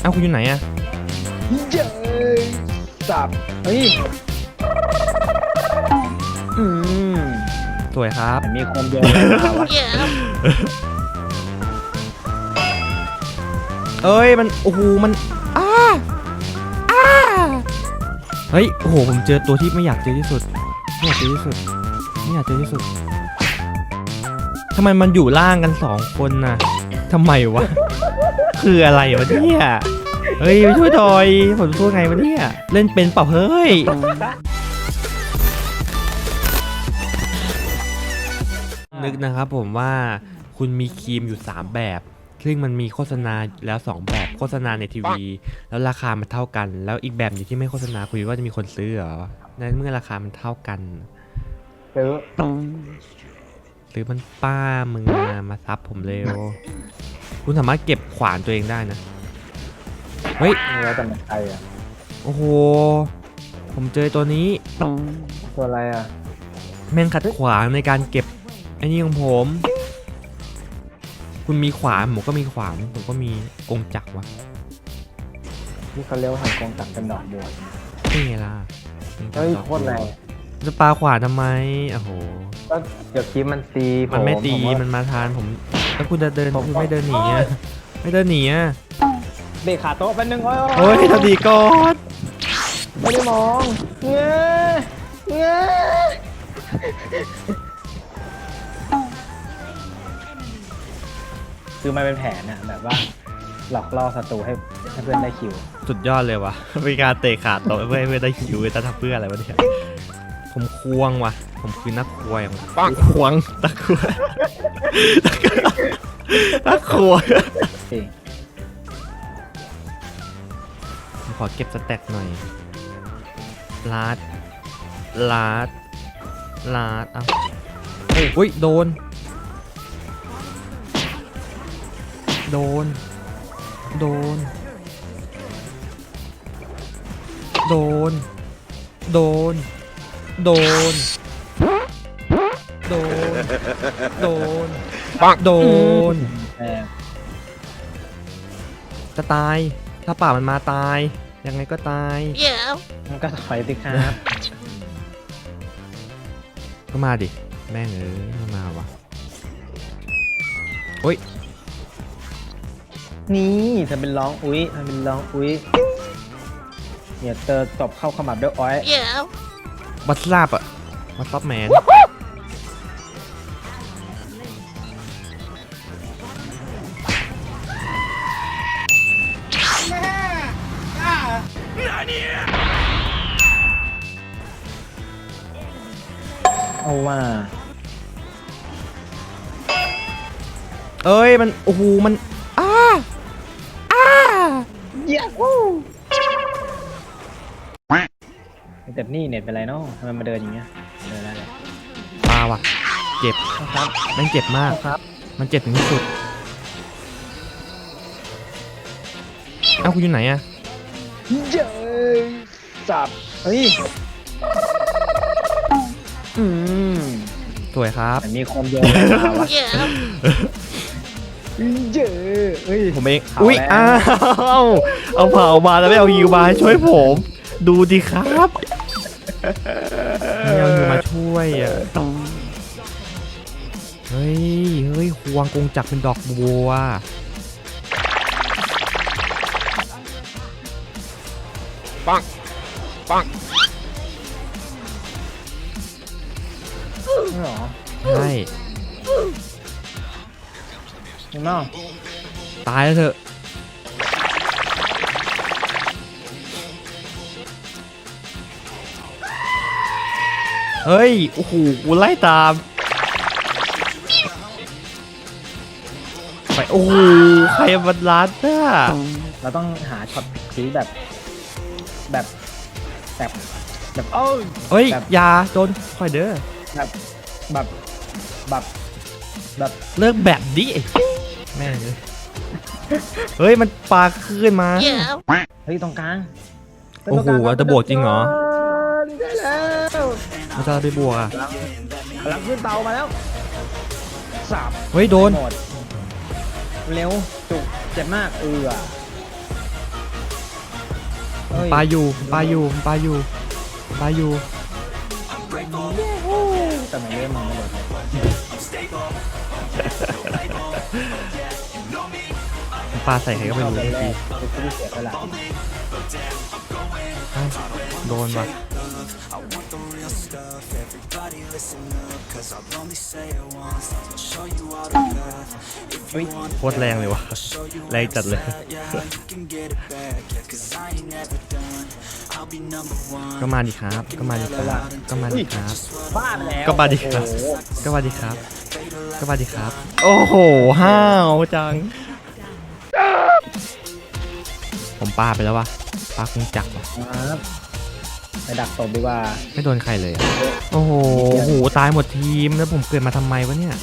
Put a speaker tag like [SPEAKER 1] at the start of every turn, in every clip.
[SPEAKER 1] เอ้าคุณอยู่ไหนอะ
[SPEAKER 2] เย้ยสับเฮ้ยอืม
[SPEAKER 1] สวยครับ
[SPEAKER 2] มันมีคนเดียวเลยมาวะ
[SPEAKER 1] เอ้ยมันโอ้โหมันอ้าอ้าเฮ้ยโอ้โหผมเจอตัวที่ไม่อยากเจอที่สุดไม่อยากเจอที่สุดไม่อยากเจอที่สุดทำไมมันอยู่ล่างกันสองคนน่ะทำไมวะ คืออะไรวะเนี่ยเฮ้ยช่วยหน่อยผมช่วยไงวะเนี่ยเล่นเป็นเปล่าเฮ้ยนึกนะครับผมว่าคุณมีครีมอยู่ 3 แบบ ซึ่งมันมีโฆษณาแล้ว 2 แบบโฆษณาในทีวี แล้วราคามันเท่ากัน แล้วอีกแบบหนึงที่ไม่โฆษณาคุยว่าจะมีคนซื้อเหรอในเมื่อราคามันเท่ากัน
[SPEAKER 2] ซื้อ
[SPEAKER 1] ซื้อมันป้ามึงมามาซับผมเร็ว คุณสามารถเก็บขวานตัวเองได้นะ เฮ้ย
[SPEAKER 2] แล้วแต่มันใครอะ
[SPEAKER 1] โอ้โห ผมเจอตัวนี้
[SPEAKER 2] ตัวอะไรอะ
[SPEAKER 1] แม่งขัดขวางในการเก็บไอ้นี่ของผม คุณมีขวานผมก็มีขวานผมก็มีกงจักรวะ
[SPEAKER 2] ที่เขาเรียกว่าหันกงจักรเป็นดอกบัว
[SPEAKER 1] นี่ไงล่ะ
[SPEAKER 2] เฮ้ยโคตรแรง
[SPEAKER 1] จะปาขวานทำไม โอ้โห
[SPEAKER 2] ก็เดี๋ยวคลิปมันตี
[SPEAKER 1] มันไม่ตี
[SPEAKER 2] ผว่า
[SPEAKER 1] มันมาทานผม แล้วคุณจะเดิน
[SPEAKER 2] ผม
[SPEAKER 1] คุณไม่เดินหนีอะไม่เดินหนีอะ
[SPEAKER 2] เบรกขาโต๊ะเป็นหนึ่งโอ้ย
[SPEAKER 1] โอ้ยทำดีก่อน
[SPEAKER 2] ไม่ได้มองเงี้ยเงี้ยคือมันเป็นแผนอะแบบว่าหลอกล่อศัตรูให้ให้เพื่อนได้คิว
[SPEAKER 1] สุดยอดเลยวะมีการเตะขาดโต๊ะเพื่อให้เพื่อนได้คิวจะทำเพื่ออะไรวะเนี่ยผมควงวะ ผมคือนักควงปังควงตะควงนักควง
[SPEAKER 2] จริง
[SPEAKER 1] ผมขอเก็บสแต็กหน่อยลาดลาดลาดเอ้าเฮ้ยอุ้ยโดน โดน โดน โดน โดน โดน โดน โดนโดน
[SPEAKER 2] แอบ
[SPEAKER 1] จะตาย ถ้าป่ามันมาตาย ยังไงก็ตาย
[SPEAKER 2] มันก็ถอยสิครับ
[SPEAKER 1] ก็มาดิ แม่งเอ้ยไม่มาวะโอ้ย
[SPEAKER 2] นี่ทำเป็นร้องอุ้ยทำเป็นร้องอุ้ยเนี่ยเจอตบเข้าขมับด้วยอ้อย
[SPEAKER 1] บัสลาบอะบัสซับแมน
[SPEAKER 2] เอาว่า
[SPEAKER 1] เอ้ยมันโอ้โหมันอ้าอ้า
[SPEAKER 2] เย้วู้แต่นี่เน็ตเป็นไรเนาะทำไมมาเดินอย่างเงี้ยเดินได้เลย
[SPEAKER 1] ปาว่ะเจ็บ
[SPEAKER 2] ครับ
[SPEAKER 1] แม่งเจ็บมาก
[SPEAKER 2] ครับ
[SPEAKER 1] มันเจ็บถึงที่สุดเอ้าคุณอยู่ไหนอะ
[SPEAKER 2] เย้สับเฮ้ย อืม
[SPEAKER 1] สวยครับ
[SPEAKER 2] แต่มีคนเดียวเลยมาวะเย้เฮ้ย
[SPEAKER 1] ผมเอง
[SPEAKER 2] เผา
[SPEAKER 1] อุ้ย
[SPEAKER 2] แล้ว
[SPEAKER 1] อ้าวเอาเผามาแล้วไม่เอาฮิวมาให้ช่วยผม ดูดิครับไม่เอาฮิวมาช่วยอะเฮ้ยเฮ้ยควงกงจักรเป็นดอกบัว
[SPEAKER 2] นี่ เห็นไหม
[SPEAKER 1] ตายแล้วเถอะ เฮ้ย โอ้โห กูไล่ตาม ไป โอ้โห ใครมันรัดอะ
[SPEAKER 2] เราต้องหาช็อตพีคแบบ แบบแบบแบบเอ้ย
[SPEAKER 1] เฮ้ย
[SPEAKER 2] แบบ
[SPEAKER 1] อยาโดนคอยเด้อ
[SPEAKER 2] แบบแบบ แบบแบบ
[SPEAKER 1] เลิกแบบดิแม่งเลยเฮ้ยมันปลาขึ้นมา
[SPEAKER 2] เฮ้ยตรงกลาง
[SPEAKER 1] โอ้โหจะบวกจริงเหรอ
[SPEAKER 2] ได้แล้ว
[SPEAKER 1] มันจะไปบวกอะ
[SPEAKER 2] พลังขึ้นเตามาแล้วสับ
[SPEAKER 1] เฮ้ยโดน
[SPEAKER 2] หมดเร็วจุกเจ็บมากเอือเฮ้ย
[SPEAKER 1] ปลาอยู่ปลาอยู่ปลาอยู่ปลาอยู่
[SPEAKER 2] แต่ไม่เล่นมันไม่หมดเลย
[SPEAKER 1] ปลาใส่ใครก็ไม่รู้เมื่อกี้
[SPEAKER 2] กคือผู้เสียสละ
[SPEAKER 1] โดนว่ะ
[SPEAKER 2] เฮ้ย
[SPEAKER 1] โคตรแรงเลยว่ะแรงจัดเลย ก็มาดิครับ ก็มาดิครับ ก็มาดิครับ
[SPEAKER 2] พลาดแล้ว
[SPEAKER 1] ก็มาดิครับ
[SPEAKER 2] โอ้โห
[SPEAKER 1] ก็มาดิครับ ก็มาดิครับ โอ้โห ห้าวจัง ผมปาไปแล้ววะปาคงจักรวะ
[SPEAKER 2] ครับ ไปดักตบดีกว่า
[SPEAKER 1] ไม่โดนใครเลยอะโอ้โหโอ้โหตายหมดทีมแล้วผมเกิดมาทำไมวะเนี่ย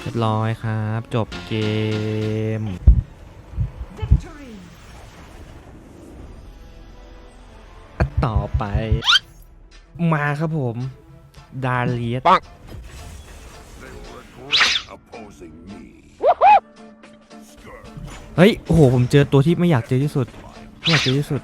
[SPEAKER 1] เรียบร้อยครับ จบเกม ต่อไป มาครับผม ดาเลียส
[SPEAKER 3] opposing me.
[SPEAKER 1] เฮ้ย โอ้โห ผมเจอตัวที่ไม่อยากเจอที่สุด ไม่อยากเจอที่สุด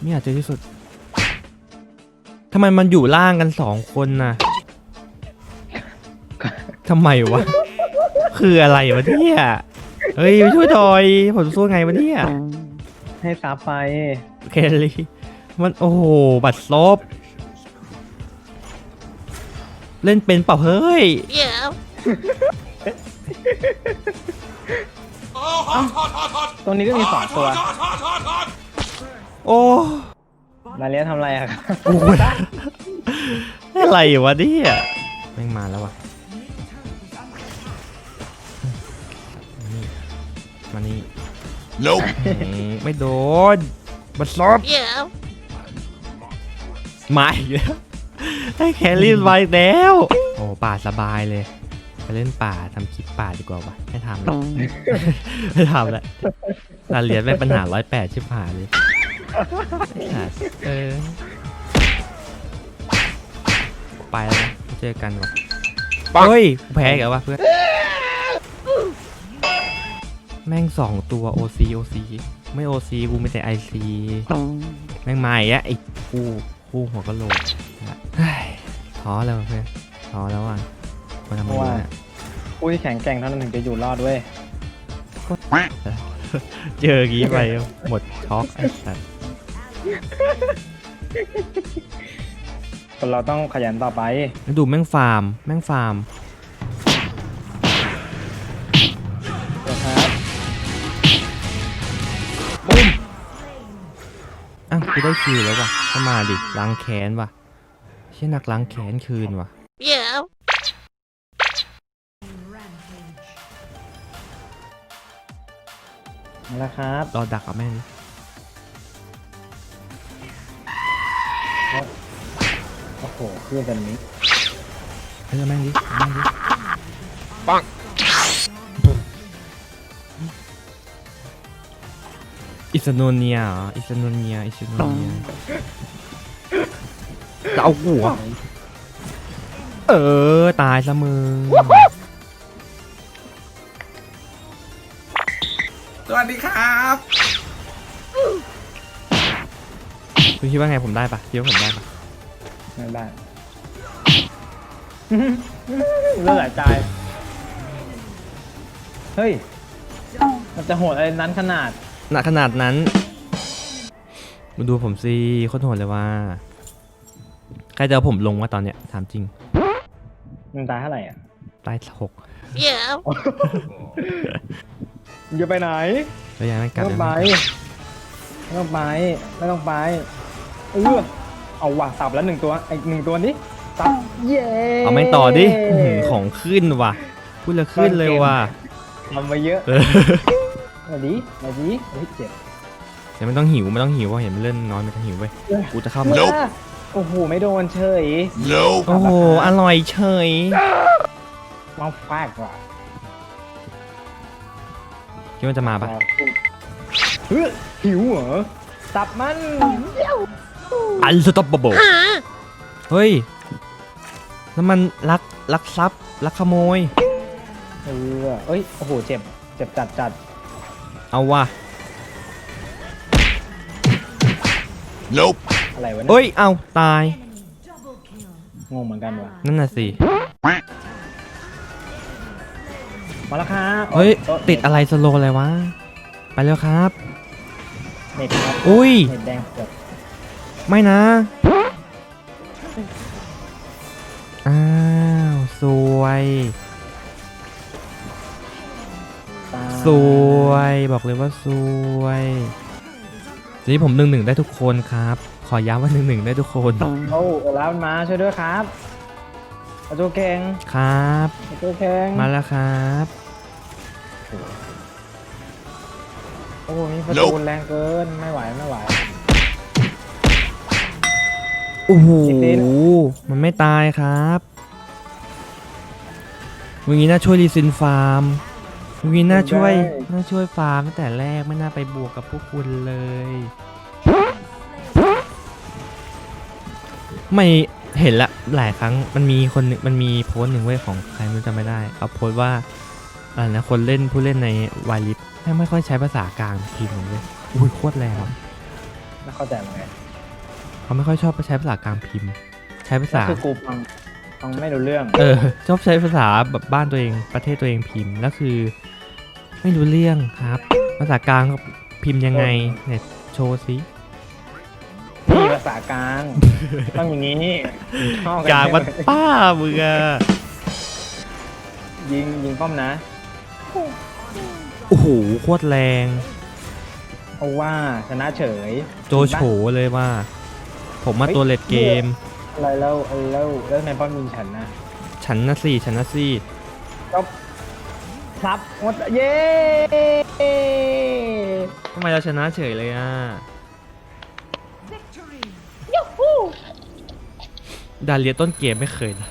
[SPEAKER 1] ไม่อยากเจอที่สุด ทำไมมันอยู่ล่างกันสองคนน่ะทำไมวะ คืออะไรวะเนี่ย เฮ้ยช่วยดอย ผมจะสู้ไงวะเนี่ย
[SPEAKER 2] ให้ซับไป
[SPEAKER 1] เคลลี่ มันโอ้โห บัตรซบ เล่นเป็นเปล่าเฮ้ย
[SPEAKER 2] ตรงนี้ก็มีสองตัว
[SPEAKER 1] โอ้
[SPEAKER 2] ลาเลียทำอะไรอะครับ
[SPEAKER 1] โอ้ยอะไรวะเนี่ยแม่งมาแล้ววะนี่มานี่
[SPEAKER 3] Nope.
[SPEAKER 1] อืมไม่โดนบัดซบมาอีกแล้วให้แครี่มาอีกแล้ว โอ้ป่าสบายเลยไปเล่นป่าทำคลิปป่าดีกว่าวะไม่ทำแล้วไม่ทำแล้วรายละเรียนไม่งปัญหาร้อยแปดชิบหายเลยไอ้สัส เออ ไปแล้วนะเจอกันว่ะเฮ้ยกูแพ้อีกแล้ววะเพื่อน แม่งสองตัว OC OC ไม่ OC กูไม่แต่ IC แม่งมาอีกแล้วไอ้คู่คู่หัวกะโหลกเฮ้ยท้อแล้วว่ะเพื่อนท้อแล้วอะมาทำไมวะเนี่ย
[SPEAKER 2] ผู้ที่แข็งแกร่งเท่านั้นถึงจะอยู่รอดด้วย
[SPEAKER 1] เจอกี้ไปหมดช็อกไอ้สัส
[SPEAKER 2] คนเราต้องขยันต่อไป
[SPEAKER 1] แล้วดูแม่งฟาร์ม แม่งฟาร์ม
[SPEAKER 2] นะครับ
[SPEAKER 1] อ้าวกูได้คิวแล้วว่ะเข้ามาดิล้างแค้นว่ะเชี่ยนักล้างแค้นคืนว่ะ
[SPEAKER 2] นี่แหละครับ
[SPEAKER 1] รอดักกับแม่งดิ
[SPEAKER 2] โอ้โหขึ้นแบบนี้
[SPEAKER 1] เฮ้ยเอาแม่งดิเอาแม่งดิ
[SPEAKER 3] ปัง
[SPEAKER 1] อิสโนเนียเหรออิสโนเนียอิสโนเนียจะเอาหัว เออ ตายซะมึง
[SPEAKER 3] สวัสดีครับ
[SPEAKER 1] คุณคิดว่าไงผมได้ปะคิดว่าผมได้ปะ
[SPEAKER 2] ไม่ได้ เลือดไหลใจาย เฮ้ย มันจะโหดอะไรนั้นขนาด
[SPEAKER 1] หนักขนาดนั้น มาดูผมสิโคตรโหดเลยว่า ใครจะเอาผมลงว่าตอนเนี้ยถามจริง
[SPEAKER 2] มันตายเท่าไหร่อะ
[SPEAKER 1] ตายหก
[SPEAKER 2] มึงจะไปไหน
[SPEAKER 1] แล้วยังไม่ก
[SPEAKER 2] ไม่
[SPEAKER 1] ลับ
[SPEAKER 2] ต้อง
[SPEAKER 1] ยัง
[SPEAKER 2] ไป
[SPEAKER 1] ไม่กลับ
[SPEAKER 2] ไม่ต้องไปไม่ต้องไปเออเอาว่ะสับแล้วหนึ่งตัว อีกหนึ่งตัวนี้ สับเย้
[SPEAKER 1] เอาไม่ต่อดิอื้อหือของขึ้นว่ะ พูดแล้วขึ้นเลยว่ะ
[SPEAKER 2] ทำมาเยอะ
[SPEAKER 1] เออ
[SPEAKER 2] มาดิมาดิเฮ้ยเจ็บ
[SPEAKER 1] เดี๋ยวไม่ต้องหิวไม่ต้องหิวเพราะเห็นมันเล่นน้อยไม่ต้องหิวเว้ยกูจะเข้ามา
[SPEAKER 3] Nope
[SPEAKER 2] โอ้โหไม่โดนเฉย
[SPEAKER 3] Nope.
[SPEAKER 1] โอ้โหอร่อยเฉย
[SPEAKER 2] ว้าวฟากว่ะ
[SPEAKER 1] คิดว่าจะมาปะ
[SPEAKER 2] เฮ้ยหิวเหรอสับมัน
[SPEAKER 1] อันสต็อปเบิลเฮ้ย แล้วมันลักลักทรัพย์ลักขโมย
[SPEAKER 2] เออเอ้ยโอ้โหเจ็บเจ็บจัดจัด
[SPEAKER 1] เอาว่ะ
[SPEAKER 3] Nope.
[SPEAKER 2] อะไรวะเนี่ย
[SPEAKER 1] เอ้ยเอาตาย
[SPEAKER 2] งงเหมือนกันวะ
[SPEAKER 1] นั่นน่ะสิ
[SPEAKER 2] มาแล้วครับ
[SPEAKER 1] เฮ้ย
[SPEAKER 2] โต๊ะ
[SPEAKER 1] ติดอะไรสโลว์อะไรวะ ไปแล้วครับ
[SPEAKER 2] เน็ตครับ
[SPEAKER 1] อุ้ย
[SPEAKER 2] เน็ตแดงเกือบ
[SPEAKER 1] ไม่นะ อ้าวสวย
[SPEAKER 2] ตาย
[SPEAKER 1] สวย บอกเลยว่าสวยทีนี้ผมหนึ่งหนึ่งได้ทุกคนครับ ขอย้ำว่าหนึ่งหนึ่งได้ทุกคน
[SPEAKER 2] โอ้โอลาฟมันมาช่วยด้วยครับประตูเก่ง
[SPEAKER 1] ครับ
[SPEAKER 2] ประตูเก่ง
[SPEAKER 1] มาแล้วครับ
[SPEAKER 2] โอ้โหนี่ประตู
[SPEAKER 3] Nope
[SPEAKER 2] แรงเกินไม่ไหวไม่ไหว
[SPEAKER 1] โอ้โห
[SPEAKER 2] สิบปีแล้ว
[SPEAKER 1] มันไม่ตายครับวิงี้น่าช่วยรีซินฟาร์มวิงี้น่าช่วยน่าช่วยฟาร์มตั้งแต่แรกไม่น่าไปบวกกับพวกคุณเลย ไม่เห็นละหลายครั้งมันมีคนหนึ่งมันมีโพสต์หนึ่งเว้ยของใครไม่รู้จำไม่ได้เขาโพสต์ว่าอะไรนะคนเล่นผู้เล่นในวายลิฟไม่ไม่ค่อยใช้ภาษากลางพิมพ์เลยอุ้ยโคตรแรงอะ
[SPEAKER 2] ไม่เข้าใจเหมือนกัน
[SPEAKER 1] เขาไม่ค่อยชอบใช้ภาษากลางพิมพ์ ใช้ภาษา
[SPEAKER 2] คือกูฟังฟังไม่รู้เรื่อง
[SPEAKER 1] เออ ชอบใช้ภาษาแบบบ้านตัวเองประเทศตัวเองพิมพ์แล้วคือ ไม่รู้เรื่องครับ ภาษากลางพิมพ์ยังไงเนี่ยโชว์สิ
[SPEAKER 2] นี่ภาษากลางต้องอย่างนี้เข้
[SPEAKER 1] กลาง
[SPEAKER 2] ใช่ไห
[SPEAKER 1] มันป้ามึงอะ
[SPEAKER 2] ยิงยิงป้อมนะ
[SPEAKER 1] โอ้โหโคตรแรง
[SPEAKER 2] เพราะว่าชนะเฉย
[SPEAKER 1] โจโฉเลยว่า ผมมาตัวเลดเกม
[SPEAKER 2] อะไรแล้วอะไรแล้วแล้วทำไมป้อมยิงฉันนะ
[SPEAKER 1] ฉันนะสิฉันนะสิ
[SPEAKER 2] ก็ครับหมดเย้
[SPEAKER 1] ทำไมเราชนะเฉยเลยอะดาเลียต้นเกมไม่เคยนะ